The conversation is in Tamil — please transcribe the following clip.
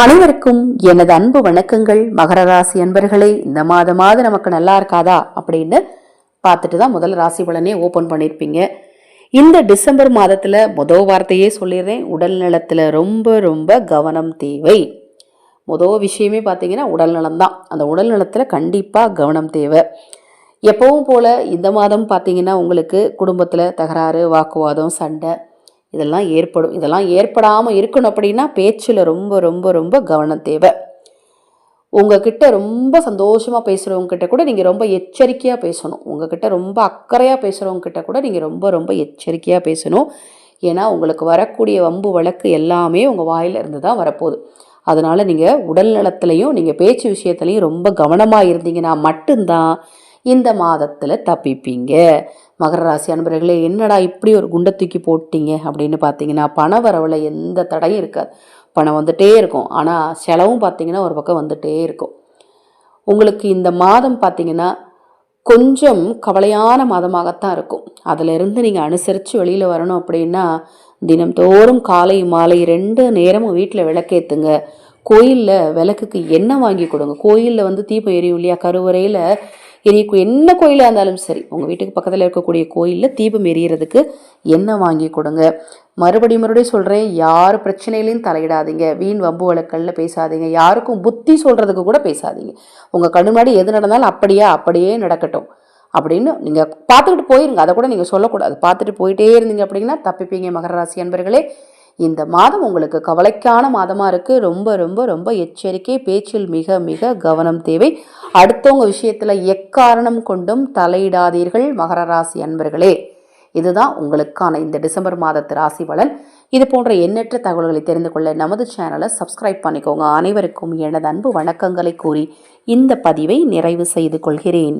அனைவருக்கும் எனது அன்பு வணக்கங்கள். மகர ராசி அன்பர்களே இந்த மாதமாவது நமக்கு நல்லா இருக்காதா அப்படின்னு பார்த்துட்டு தான் முதல் ராசி பலனே ஓப்பன் பண்ணியிருப்பீங்க இந்த டிசம்பர் மாதத்தில் முதல் வார்த்தையே சொல்லிடுறேன். உடல் நலத்தில் ரொம்ப ரொம்ப கவனம் தேவை. முதல் விஷயமே பார்த்தீங்கன்னா உடல் நலம்தான் அந்த உடல் நலத்தில் கண்டிப்பாக கவனம் தேவை. எப்பவும் போல் இந்த மாதம் பார்த்தீங்கன்னா உங்களுக்கு குடும்பத்தில் தகராறு வாக்குவாதம் சண்டை இதெல்லாம் ஏற்படும். இதெல்லாம் ஏற்படாமல் இருக்கணும் அப்படின்னா பேச்சில் ரொம்ப ரொம்ப ரொம்ப கவனம் தேவை. உங்ககிட்ட ரொம்ப சந்தோஷமாக பேசுகிறவங்ககிட்ட கூட நீங்கள் ரொம்ப எச்சரிக்கையாக பேசணும். உங்ககிட்ட ரொம்ப அக்கறையாக பேசுகிறவங்க கிட்ட கூட நீங்கள் ரொம்ப ரொம்ப எச்சரிக்கையாக பேசணும். ஏன்னா உங்களுக்கு வரக்கூடிய வம்பு வழக்கு எல்லாமே உங்கள் வாயிலிருந்து தான் வரப்போகுது. அதனால் நீங்கள் உடல் நலத்துலையும் நீங்கள் பேச்சு விஷயத்துலையும் ரொம்ப கவனமாக இருந்தீங்கன்னா மட்டும்தான் இந்த மாதத்தில் தப்பிப்பீங்க. மகர ராசி அன்பர்களே என்னடா இப்படி ஒரு குண்டை தூக்கி போட்டீங்க அப்படின்னு பார்த்தீங்கன்னா பண வரவில் எந்த தடையும் இருக்காது. பணம் வந்துட்டே இருக்கும். ஆனால் செலவும் பார்த்தீங்கன்னா ஒரு பக்கம் வந்துட்டே இருக்கும். உங்களுக்கு இந்த மாதம் பார்த்தீங்கன்னா கொஞ்சம் கவலையான மாதமாகத்தான் இருக்கும். அதிலிருந்து நீங்கள் அனுசரித்து வெளியில் வரணும் அப்படின்னா தினம்தோறும் காலை மாலை ரெண்டு நேரமும் வீட்டில் விளக்கேற்றுங்க கோயிலில் விளக்குக்கு எண்ணெய் வாங்கி கொடுங்க. கோயிலில் வந்து தீபம் எரியும் இல்லையா? கருவறையில் எரிய என்ன கோயிலாக இருந்தாலும் சரி உங்கள் வீட்டுக்கு பக்கத்தில் இருக்கக்கூடிய கோயிலில் தீபம் எரியறதுக்கு எண்ணெய் வாங்கி கொடுங்க. மறுபடியும் மறுபடியும் சொல்கிறேன் யார் பிரச்சனையிலையும் தலையிடாதீங்க. வீண் வம்பு வழக்கல்ல பேசாதீங்க. யாருக்கும் புத்தி சொல்கிறதுக்கு கூட பேசாதீங்க. உங்கள் கண்ணு முன்னாடி எது நடந்தாலும் அப்படியே அப்படியே நடக்கட்டும். அப்படின்னு நீங்கள் பார்த்துக்கிட்டு போயிருங்க. அதை கூட நீங்கள் சொல்லக்கூடாது. பார்த்துட்டு போயிட்டே இருந்தீங்க அப்படின்னா தப்பிப்பீங்க. மகர ராசி அன்பர்களே இந்த மாதம் உங்களுக்கு கவலைக்கான மாதமாக இருக்குது ரொம்ப ரொம்ப ரொம்ப எச்சரிக்கை பேச்சில் மிக மிக கவனம் தேவை. அடுத்தவங்க விஷயத்தில் எக்காரணம் கொண்டும் தலையிடாதீர்கள் மகர ராசி அன்பர்களே. இதுதான் உங்களுக்கான இந்த டிசம்பர் மாதத்து ராசி பலன். இது போன்ற எண்ணற்ற தகவல்களை தெரிந்து கொள்ள நமது சேனலை சப்ஸ்கிரைப் பண்ணிக்கோங்க. அனைவருக்கும் எனது அன்பு வணக்கங்களை கூறி இந்த பதிவை நிறைவு செய்து கொள்கிறேன்.